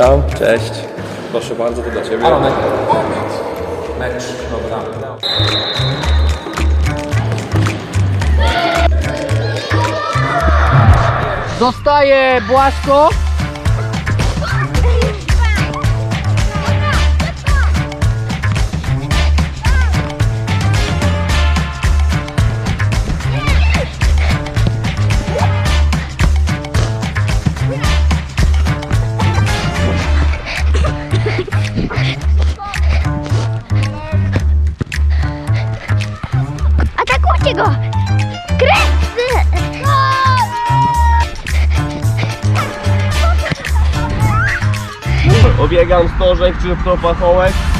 Witam, cześć. Proszę bardzo, to dla Ciebie. Alonek. Mecz, dobra. Zostaje Błażko. Kresy! Obiegam stożek czy propachołek. Broń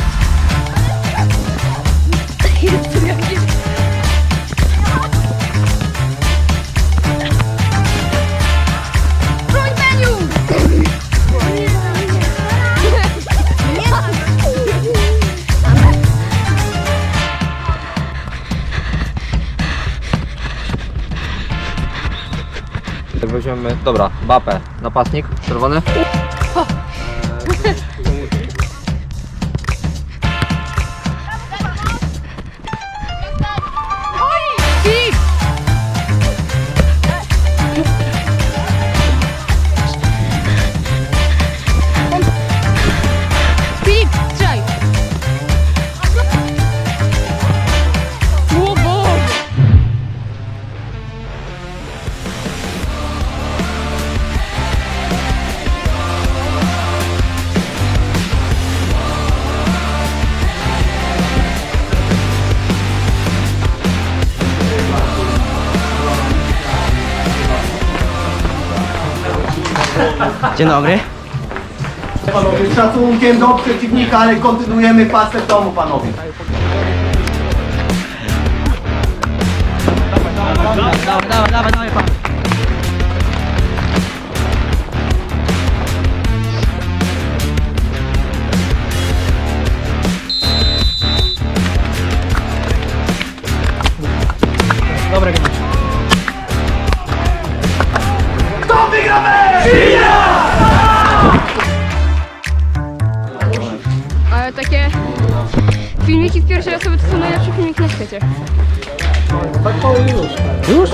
Weźmiemy, dobra, Bapę, napastnik, czerwony. Dzień dobry. Panowie, z szacunkiem do przeciwnika, ale kontynuujemy pasę w domu, panowie. Dawaj, dawaj, dawaj, dawaj, pan. Dobre filmiki w pierwszej osobie to są najlepsze filmiki na świecie. Już?